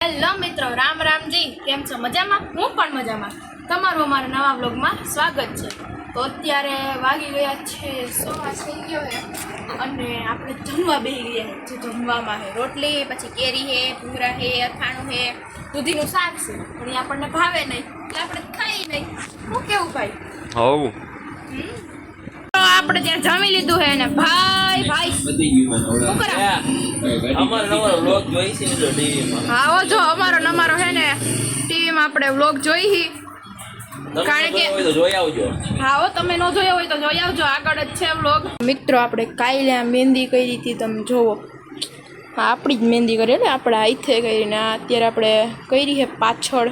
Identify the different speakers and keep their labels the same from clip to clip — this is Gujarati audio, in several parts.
Speaker 1: હેલો મિત્રો રામ રામજી કેમ છો? મજામાં? હું પણ મજામાં. તમારું અમારા નવા બ્લોગમાં સ્વાગત છે. તો અત્યારે વાગી ગયા છે સવા થઈ ગયો હે અને આપણે જમવા બેસી ગયા છે જે જમવામાં છે રોટલી પછી કેરી હે ભૂંગરા હે અથાણું હે દૂધીનું શાક છે. પણ એ આપણને ભાવે નહીં. એટલે આપણે ખાઈ નહીં. શું કેવું ભાઈ?
Speaker 2: હવ.
Speaker 1: તો આપણે ત્યાં જમી લીધું હે ને ભાઈ
Speaker 2: મિત્રો
Speaker 1: જો અમારો ને અમારો છે ને ટીવીમાં આપણે વ્લોગ જોઈ હી. કારણ કે-
Speaker 2: જોયો હોય તો જોઈ આવજો.
Speaker 1: હા હો તમે ન જોયો હોય તો જોઈ આવજો આગળ જ છે વ્લોગ મિત્રો આપણે કાલે આ મહેંદી કરી હતી તમે જોવો. હા આપણી જ મહેંદી કરી એટલે આપણે હાથે કરીને આ અત્યારે આપણે કરી છે પાછળ.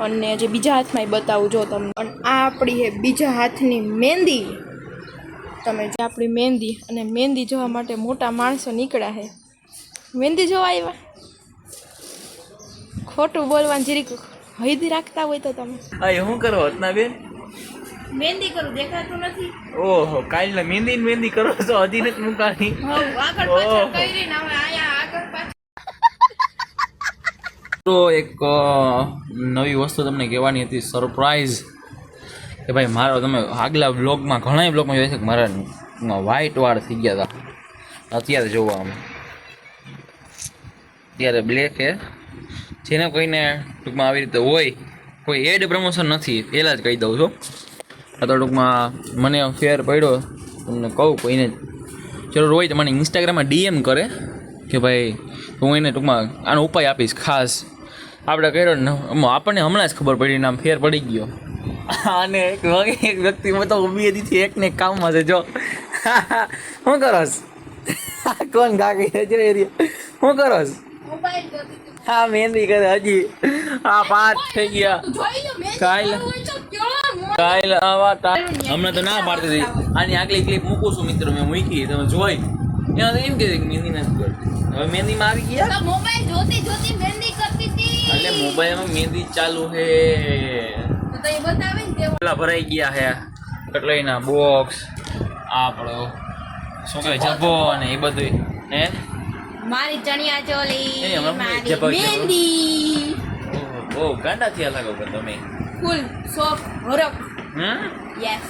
Speaker 1: અને જે બીજા હાથમાં બતાવું જો તમને. અને આ આપણી છે બીજા હાથની મહેંદી. તમે જે આપણી મહેંદી અને મહેંદી જોવા માટે મોટા માણસો નીકળ્યા છે મહેંદી જોવા આવ્યા ખોટું બોલવાનું જરીક હૈદી રાખતા હોય તો તમે.
Speaker 2: અરે શું કરો હતના બેન?
Speaker 1: મહેંદી કરું દેખાતું નથી.
Speaker 2: ઓહો કાલના મહેંદી ને મહેંદી કરો છો હજી નથી મુકાની
Speaker 1: હવ આગળ પાછળ કરી ને હવે આયા આગળ પાછળ.
Speaker 2: તો એક નવી વસ્તુ તમને કહેવાની હતી સરપ્રાઈઝ કે ભાઈ, મારો તમે આગલા બ્લોગમાં ઘણા બ્લોગમાં જોઈ છે કે મારા વ્હાઈટ વાળ થઈ ગયા હતા. અત્યારે જોવા અમે. અત્યારે બ્લેક હે જેને કોઈને ટૂંકમાં આવી રીતે હોય, કોઈ એડ પ્રમોશન નથી, પહેલાં જ કહી દઉં છું. આ તો ટૂંકમાં મને ફેર પડ્યો. તમને કહું, કોઈને જરૂર હોય તો મને ઇન્સ્ટાગ્રામમાં ડીએમ કરે કે ભાઈ, હું એને ટૂંકમાં આનો ઉપાય આપીશ ખાસ. આપણે કર્યો ને આપણને હમણાં જ ખબર પડી ને આમ ફેર પડી ગયો. અને એક એક વ્યક્તિ મેં તો ઊભી હતી એકને એક કામમાં છે જો. શું કરોસ? કોણ ગાગી છે જો એરિયા શું કરસ?
Speaker 1: મોબાઈલ જોતી હતી.
Speaker 2: હા મહેંદી કરે હજી. આ પાંચ થઈ ગયા.
Speaker 1: કાલ?
Speaker 2: કાલે આવા હમણાં તો ના પાડતી હતી. આની આગલી ક્લિપ મૂકું છું મિત્રો મેં મૂકી. તમે જોઈ. એમાં તો એમ કે મહેંદી નથી કરતી. હવે મહેંદીમાં આવી ગયા?
Speaker 1: મોબાઈલ જોતી જોતી મહેંદી કરતી હતી.
Speaker 2: એટલે મોબાઈલમાં મહેંદી ચાલુ હે.
Speaker 1: એ
Speaker 2: પેલા ભરાઈ ગયા હે. કટલાઈના બોક્સ આપણો શું કહેવાય જભો ને એ બધું હે?
Speaker 1: મારી ચણિયા ચોલી
Speaker 2: એ
Speaker 1: મારી. મહેંદી.
Speaker 2: ઓ ગાંડા થયા લાગો કે તમે.
Speaker 1: ફૂલ સોફ હરક
Speaker 2: હમ?
Speaker 1: યસ.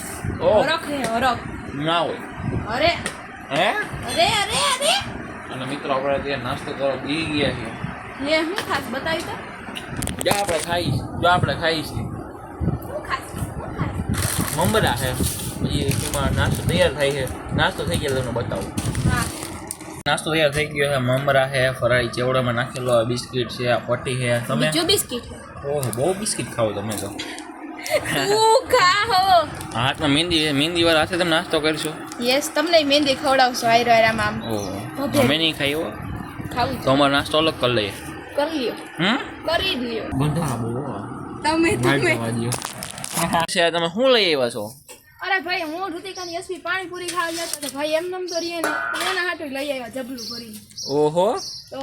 Speaker 1: હરક હે હરક
Speaker 2: ના હોય.
Speaker 1: અરે.
Speaker 2: હે?
Speaker 1: અરે અરે અરે.
Speaker 2: અને મિત્રો આપણે ત્યાં નાસ્તો કરવા બી ગયા છે
Speaker 1: લે હું ખાસ? બતાવી તો.
Speaker 2: જો આપણે ખાઈશ જો આપણે ખાઈશ. મમરા છે પછી એમાં નાસ્તો તૈયાર થાય છે. નાસ્તો થઈ ગયો તમને બતાવું. નાસ્તો તૈયાર થઈ ગયો છે. મમરા છે ફરાળી ચેવડામાં નાખેલો બિસ્કિટ છે આ પટ્ટી છે તમે?
Speaker 1: જો બિસ્કિટ
Speaker 2: ઓહો બહુ બિસ્કિટ ખાઓ તમે તો. હાથમાં મહેંદી મહેંદી વાળા હાથે તમે નાસ્તો કરશો?
Speaker 1: યસ તમને મહેંદી ખવડાવશો આયરો આમ.
Speaker 2: ઓહો તમે નહીં ખાઈ
Speaker 1: ખાવું
Speaker 2: તો અમારો નાસ્તો અલગ કરી લઈએ.
Speaker 1: કરી લ્યો.
Speaker 2: હમ?
Speaker 1: કરી લ્યો.
Speaker 2: ગંધા બહુ
Speaker 1: તમે તમે.
Speaker 2: છે તમે શું લઈ આવ્યા છો?
Speaker 1: અરે ભાઈ હું ઋતિકાની યશવી પાણીપુરી ખાવા જતો તો ભાઈ એમ નમ તો રીએ ને એના હાટુ લઈ આવ્યા જબલું ભરી
Speaker 2: ઓહો.
Speaker 1: તો?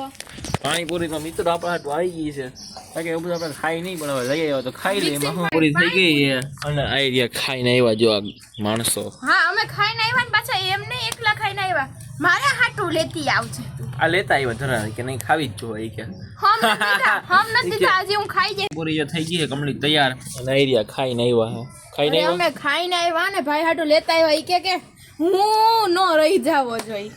Speaker 2: પાણીપુરી તો મિત્રો આપણા હાટુ આવી ગઈ છે. કારણ કે એવું બધું આપણે ખાઈ નહીં પણ હવે લઈ આવ્યા તો ખાઈ લઈએ. એમાં પૂરી થઈ ગઈ છે. અને આવી રહ્યા ખાઈને આવ્યા જો આ માણસો.
Speaker 1: હા અમે ખાઈને આવ્યા ને પાછા એમ નહીં એકલા ખાઈને આવ્યા. મારા હાટુ લેતી આવજે તું.
Speaker 2: આ લેતા આવ્યા જરા કે નહીં ખાવી જ જોઈએ કે.
Speaker 1: હમ નથી દીધા આજે હું ખાઈ જાય
Speaker 2: પૂરી જે થઈ ગઈ છે કમળી તૈયાર. અને આવી રહ્યા ખાઈને આવ્યા હે. ખાઈને આવ્યા?
Speaker 1: અમે ખાઈને આવ્યા ને ભાઈ હાટું લેતા આવ્યા એ કે કે હું નો રહી જાવો જોઈ.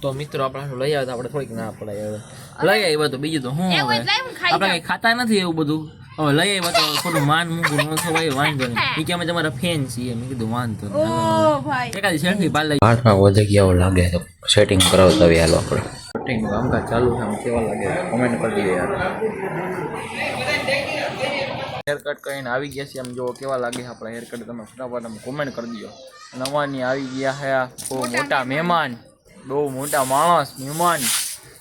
Speaker 2: તો મિત્રો આપણે લઈ આવ્યા આપણે થોડીક ના પડાય હવે. લઈ આવ્યા તો બીજું તો
Speaker 1: હું
Speaker 2: આપણે કઈ ખાતા નથી એવું બધું. હવે લઈ આવ્યા તો થોડું માન મૂકું ન થવાય વાંધો નહીં. એ કે અમે તમારા ફેન છીએ મેં કીધું વાંધો
Speaker 1: ઓ ભાઈ.
Speaker 2: એકાદી સેલ્ફી પાડ લઈ
Speaker 3: આઠમાં વધે ગયા એવું લાગે તો સેટિંગ કરાવતા આવી હાલો આપણે.
Speaker 2: સેટિંગ કામકાજ ચાલુ છે આમ કેવા લાગે? કોમેન્ટ કરી દઈએ યાર. હેર કટ કરીને આવી ગયા છે આમ જો કેવા લાગે છે આપણા હેર કટ તમે ફટાફટ આમ કોમેન્ટ કરી દો. નવાની આવી ગયા હે બહુ મોટા મહેમાન. બહુ મોટા માણસ મહેમાન.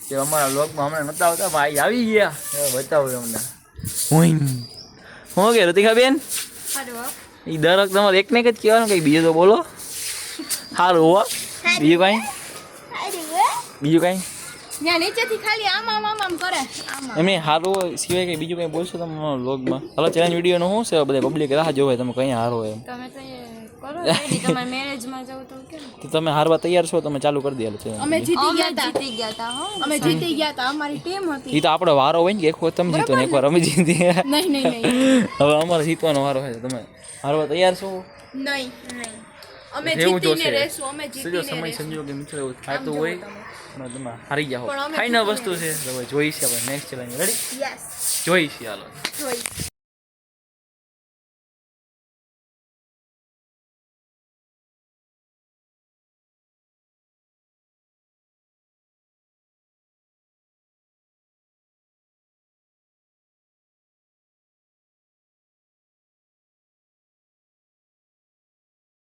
Speaker 2: જે અમારા લોકમાં હમણાં નતા આવતા ભાઈ આવી ગયા. હવે બતાવો તમને. હું કે ઋતિકા બેન? એ દર વખતે તમારે એકને એક જ કહેવાનું કંઈક બીજું તો બોલો. સારું હો. બીજું કાંઈ? બીજું કાંઈ?
Speaker 1: નીચેથી ખાલી આમ આમ આમ આમ કરે. આમ આમ.
Speaker 2: એમને હારું સિવાય કંઈ બીજું કંઈ બોલશો તમે વ્લોગમાં હાલો ચેલેન્જ વિડીયોનું શું છે? બધા પબ્લિક રાહ જોવે તમે કઈ હારો એમ.
Speaker 1: તમે
Speaker 4: કરો રેડી તમારે મેરેજમાં જવું તો કેમ?
Speaker 2: તો તમે હારવા તૈયાર છો તમે ચાલુ કરી દે છે.
Speaker 1: અમે જીતી
Speaker 4: અમે
Speaker 1: ગયા હતા
Speaker 4: જીતી ગયા હતા હો.
Speaker 1: અમે જીતી ગયા હતા અમારી ટીમ હતી.
Speaker 2: એ તો આપણો વારો હોય ને કે એક વખત તમે જીતો ને એકવાર અમે જીતી
Speaker 1: નહીં નહીં નહીં.
Speaker 2: હવે અમારે જીતવાનો વારો છે તમે હારવા તૈયાર છો?
Speaker 1: નહીં અમે
Speaker 2: એવું
Speaker 1: જીતીને
Speaker 2: જોશે.
Speaker 1: રહેશું અમે
Speaker 2: સીધો
Speaker 1: જીતીને
Speaker 2: સમય
Speaker 1: રહેશું.
Speaker 2: સંજોગે મિત્ર એવું થાતું હોય અને તમે હારી જાઓ
Speaker 1: પણ અમે
Speaker 2: ફાઇનલ વસ્તુ છે તો હવે જોઈ છે આપણે નેક્સ્ટ ચેલેન્જ રેડી
Speaker 1: યસ
Speaker 2: જોઈ છે હાલો.
Speaker 1: જોઈ.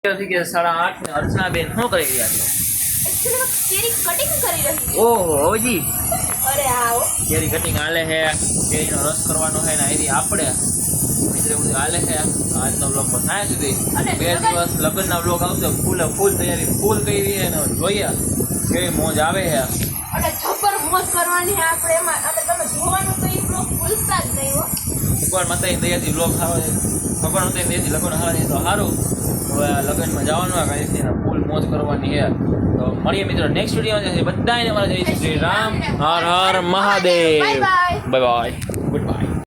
Speaker 2: થી કે સાડા આઠ ને અર્ચના બેન શું કરી રહ્યા છો?
Speaker 1: કેરી કટિંગ કરી રહી
Speaker 2: ઓહો
Speaker 1: આવો.
Speaker 2: કેરી કટિંગ હાલે છે. કેરીનો રસ કરવાનો છે ને અહીંથી આપણે. મિત્રો બધું હાલે છે. આજનો બ્લોગ પર થાય સુધી.
Speaker 1: અને
Speaker 2: બે દિવસ લગ્નના બ્લોગ આવશે. ફૂલ ફૂલ તૈયારી ફૂલ કરી રહી છે ને જોઈએ. કેવી મોજ આવે છે.
Speaker 1: અને જબર મોજ કરવાની આપણે એમાં અને તમે જોવાનું તો એ બ્લોગ ભૂલતા જ નહીં હો.
Speaker 2: ભગવાન માતાની દયાથી બ્લોગ આવે છે ભગવાન માતાની દયાથી લગ્ન છે તો સારું. હવે લગ્નમાં જવાનું આ કાંઈ એના ફૂલ મોજ કરવાની છે. તો મળીએ મિત્રો નેક્સ્ટ વીડિયો બધાને મારા જય શ્રી રામ. હર હર મહાદેવ. Bye bye